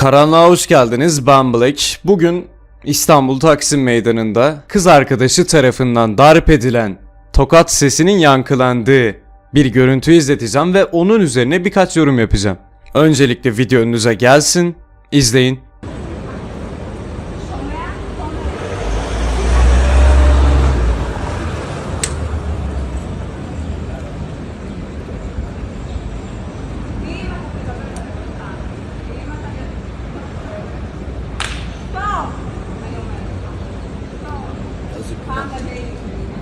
Karanlığa hoş geldiniz ben Black. Bugün İstanbul Taksim Meydanı'nda kız arkadaşı tarafından darp edilen tokat sesinin yankılandığı bir görüntü izleteceğim ve onun üzerine birkaç yorum yapacağım. Öncelikle video önünüze gelsin, izleyin.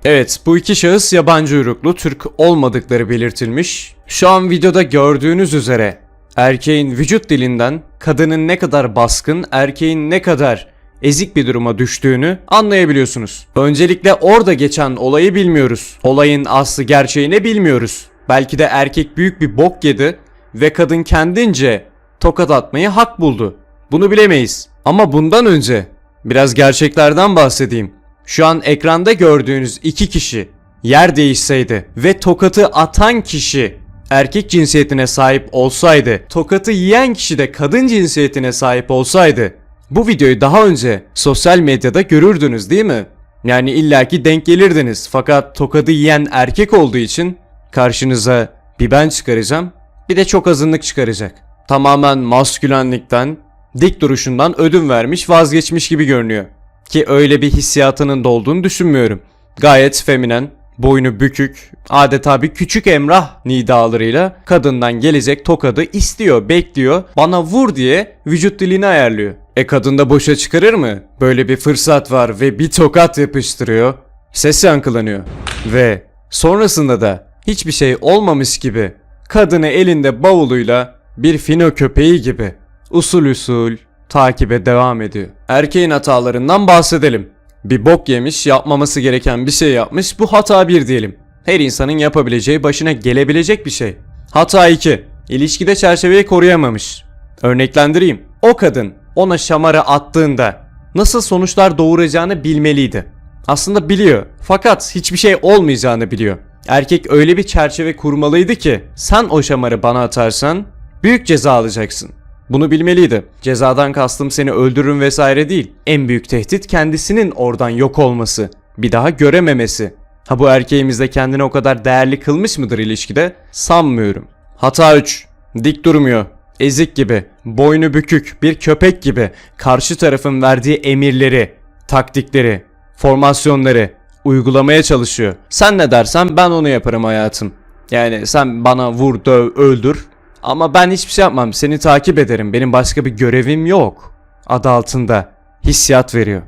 Evet, bu iki şahıs yabancı uyruklu Türk olmadıkları belirtilmiş. Şu an videoda gördüğünüz üzere erkeğin vücut dilinden kadının ne kadar baskın, erkeğin ne kadar ezik bir duruma düştüğünü anlayabiliyorsunuz. Öncelikle orada geçen olayı bilmiyoruz. Olayın aslı gerçeğini bilmiyoruz. Belki de erkek büyük bir bok yedi ve kadın kendince tokat atmayı hak buldu. Bunu bilemeyiz. Ama bundan önce biraz gerçeklerden bahsedeyim. Şu an ekranda gördüğünüz iki kişi yer değişseydi ve tokatı atan kişi erkek cinsiyetine sahip olsaydı, tokatı yiyen kişi de kadın cinsiyetine sahip olsaydı bu videoyu daha önce sosyal medyada görürdünüz değil mi? Yani illaki denk gelirdiniz fakat tokadı yiyen erkek olduğu için karşınıza bir ben çıkaracağım bir de çok azınlık çıkaracak. Tamamen maskülenlikten, dik duruşundan ödün vermiş vazgeçmiş gibi görünüyor. Ki öyle bir hissiyatının da olduğunu düşünmüyorum. Gayet feminen, boynu bükük, adeta bir küçük emrah nidalarıyla kadından gelecek tokadı istiyor, bekliyor, bana vur diye vücut dilini ayarlıyor. E kadın da boşa çıkarır mı? Böyle bir fırsat var ve bir tokat yapıştırıyor. Ses yankılanıyor. Ve sonrasında da hiçbir şey olmamış gibi kadını elinde bavuluyla bir fino köpeği gibi usul usul takibe devam ediyor. Erkeğin hatalarından bahsedelim. Bir bok yemiş, yapmaması gereken bir şey yapmış. Bu hata bir diyelim. Her insanın yapabileceği, başına gelebilecek bir şey. Hata 2. İlişkide çerçeveyi koruyamamış. Örneklendireyim. O kadın ona şamarı attığında nasıl sonuçlar doğuracağını bilmeliydi. Aslında biliyor. Fakat hiçbir şey olmayacağını biliyor. Erkek öyle bir çerçeve kurmalıydı ki sen o şamarı bana atarsan büyük ceza alacaksın. Bunu bilmeliydi. Cezadan kastım seni öldürürüm vesaire değil. En büyük tehdit kendisinin oradan yok olması. Bir daha görememesi. Ha bu erkeğimiz de kendini o kadar değerli kılmış mıdır ilişkide? Sanmıyorum. Hata 3. Dik durmuyor. Ezik gibi, boynu bükük, bir köpek gibi karşı tarafın verdiği emirleri, taktikleri, formasyonları uygulamaya çalışıyor. Sen ne dersen ben onu yaparım hayatım. Yani sen bana vur, döv, öldür. Ama ben hiçbir şey yapmam. Seni takip ederim. Benim başka bir görevim yok. Adı altında hissiyat veriyor.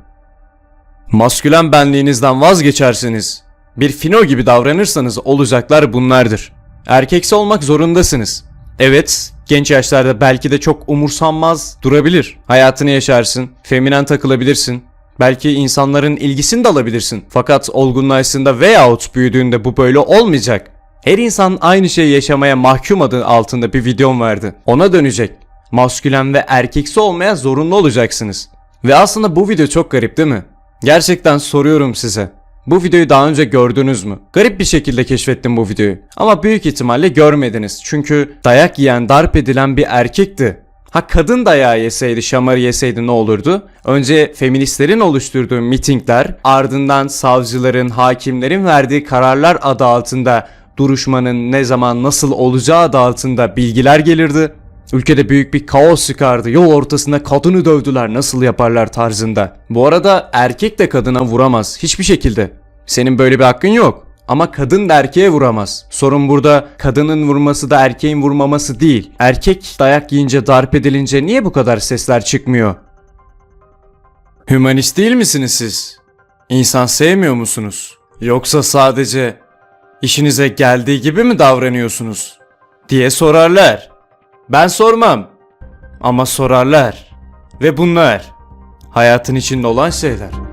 Maskülen benliğinizden vazgeçerseniz, bir fino gibi davranırsanız olacaklar bunlardır. Erkeksi olmak zorundasınız. Evet, genç yaşlarda belki de çok umursanmaz durabilir. Hayatını yaşarsın, feminen takılabilirsin. Belki insanların ilgisini de alabilirsin. Fakat olgunlaştığında veyahut büyüdüğünde bu böyle olmayacak. Her insan aynı şeyi yaşamaya mahkum adı altında bir videom vardı. Ona dönecek. Maskülen ve erkeksi olmaya zorunlu olacaksınız. Ve aslında bu video çok garip değil mi? Gerçekten soruyorum size. Bu videoyu daha önce gördünüz mü? Garip bir şekilde keşfettim bu videoyu. Ama büyük ihtimalle görmediniz. Çünkü dayak yiyen, darp edilen bir erkekti. Ha kadın dayağı yeseydi, şamarı yeseydi ne olurdu? Önce feministlerin oluşturduğu mitingler, ardından savcıların, hakimlerin verdiği kararlar adı altında duruşmanın ne zaman nasıl olacağı adı altında bilgiler gelirdi. Ülkede büyük bir kaos çıkardı. Yol ortasında kadını dövdüler nasıl yaparlar tarzında. Bu arada erkek de kadına vuramaz hiçbir şekilde. Senin böyle bir hakkın yok. Ama kadın da erkeğe vuramaz. Sorun burada kadının vurması da erkeğin vurmaması değil. Erkek dayak yiyince darp edilince niye bu kadar sesler çıkmıyor? Hümanist değil misiniz siz? İnsan sevmiyor musunuz? Yoksa sadece işinize geldiği gibi mi davranıyorsunuz? diye sorarlar. Ben sormam. Ama sorarlar. Ve bunlar hayatın içinde olan şeyler.